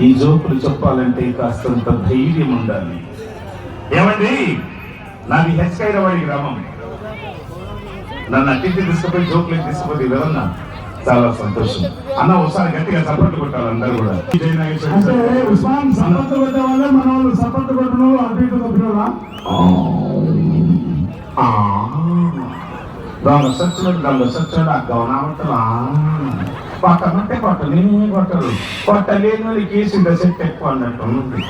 ఈ జోకులు చెప్పాలంటే కాస్తంత ధైర్యం ఉండాలి. ఏమండి? నాది హెచ్కైరవాడి గ్రామం. నన్ను అట్టింటి తీసుకుపోయి జోకులు తీసుకుపోతే విధంగా చాలా సంతోషం. అన్న ఒకసారి గట్టిగా చప్పట్లు కొట్టాలి అందరూ కూడా. జై నాగేశ్వర అంటే. ఉస్మాన్ కొట్టే మన వాళ్ళు ఇటు. దొంగ సచ్చినట్టు దొంగ సచ్చినట్టు ఆ గౌనామంటలా కొట్టమంటే కొట్టని కొట్టరు కొట్టలేని వాళ్ళకి సింద సెట్ ఎక్కువ అన్నట్టు ఉంది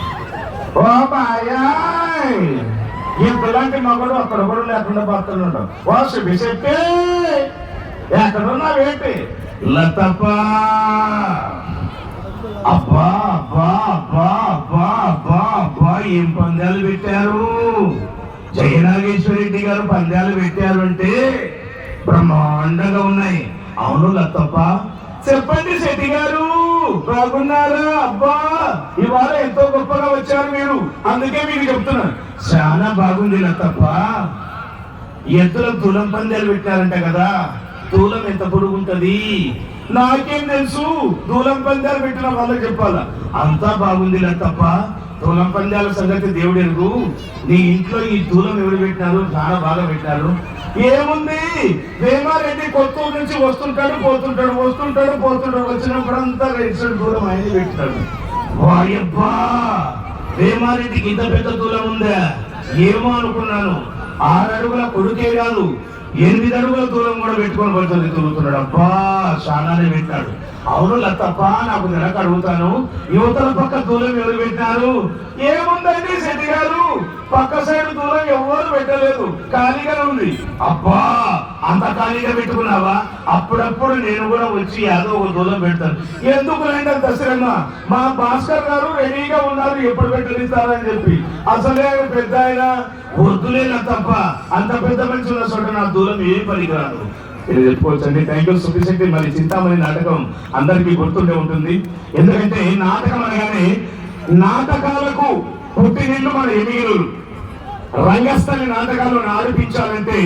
ఓ బాయాయ్ ఇంతలాంటి మగడు అక్కడ కూడా లేకుండా పోతున్నాడు ఓ శుభి చెప్పి ఎక్కడున్నావేంటి లతపా అబ్బా అబ్బా అబ్బా అబ్బా అబ్బా అబ్బా ఏం పందాలు పెట్టారు జయనాగేశ్వర రెడ్డి గారు పందాలు పెట్టారు అంటే బ్రహ్మాండంగా ఉన్నాయి. అవును లతప్ప. చెప్పండి శెట్టి గారు. బాగున్నారా? అబ్బా ఇవాళ ఎంతో గొప్పగా వచ్చారు మీరు. అందుకే మీకు చెప్తున్నాను. చాలా బాగుంది లతప్ప. ఎద్దుల తులం పందాలు పెట్టారంట కదా. తూలం ఎంత పొడుగుంటది? నాకేం తెలుసు. తూలం పందాలు పెట్టిన వాళ్ళకి చెప్పాలా. అంతా బాగుంది తప్ప తూలం పందాల సంగతి దేవుడు ఎరుగు. నీ ఇంట్లో ఈ తూలం ఎవరు పెట్టినారు? చాలా బాగా పెట్టారు ఏముంది? భీమారెడ్డి కొత్తూరు నుంచి వస్తుంటాడు పోతుంటాడు వస్తుంటాడు పోతుంటాడు. వచ్చినప్పుడు అంతా రైట్ దూరం ఆయన పెట్టాడు. వాయబ్బా! భీమారెడ్డికి ఇంత పెద్ద దూరం ఉందా? ఏమో అనుకున్నాను. ఆరు అడుగుల కొడుకే కాదు ఎనిమిది అడుగుల దూరం కూడా పెట్టుకొని పడుతుంది తిరుగుతున్నాడు. అబ్బా! చాలానే పెట్టాడు. అవును లతప్ప నాకు నెలకు అడుగుతాను యువతల పక్క దూరం ఎవరు పెట్టారు ఏముందండి? పెట్టలేదు ఖాళీగానే ఉంది. అబ్బా అంత ఖాళీగా పెట్టుకున్నావా? అప్పుడప్పుడు నేను కూడా వచ్చి ఏదో ఒక దూరం పెడతాను. ఎందుకు లేదా దశరమ్మ మా భాస్కర్ గారు రెడీగా ఉన్నారు ఎప్పుడు పెట్టనిస్తారని చెప్పి. అసలే పెద్ద ఆయన. వద్దులేనా తప్ప? అంత పెద్ద మనిషి ఉన్న చోట నా దూరం ఏం పనికిరాదు. ఇది చెప్పుకోవచ్చండి. థ్యాంక్ యూ సుఖశక్తి మరి చింతామణి నాటకం అందరికీ గుర్తుండే ఉంటుంది. ఎందుకంటే నాటకం అనగానే నాటకాలకు పుట్టినిల్లు మన ఎమిగిలు రంగస్థలి నాటకాలు ఆడిపించాలంటే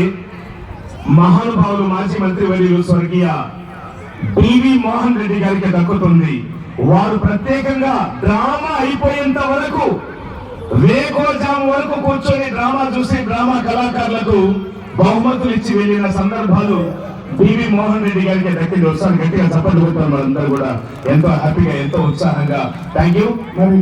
మహానుభావులు మాజీ మంత్రి వర్యులు స్వర్గీయ బివి మోహన్ రెడ్డి గారికి దక్కుతుంది. వారు ప్రత్యేకంగా డ్రామా అయిపోయేంత వరకు వేకోజాము వరకు కూర్చొని డ్రామా చూసి డ్రామా కళాకారులకు బహుమతులు ఇచ్చి వెళ్ళిన సందర్భాలు బివి మోహన్ రెడ్డి గారికి దక్కింది. ఒకసారి గట్టిగా చప్పట్లు కొట్టారు మనందరూ కూడా. ఎంతో హ్యాపీగా ఎంతో ఉత్సాహంగా. థ్యాంక్ యూ మరి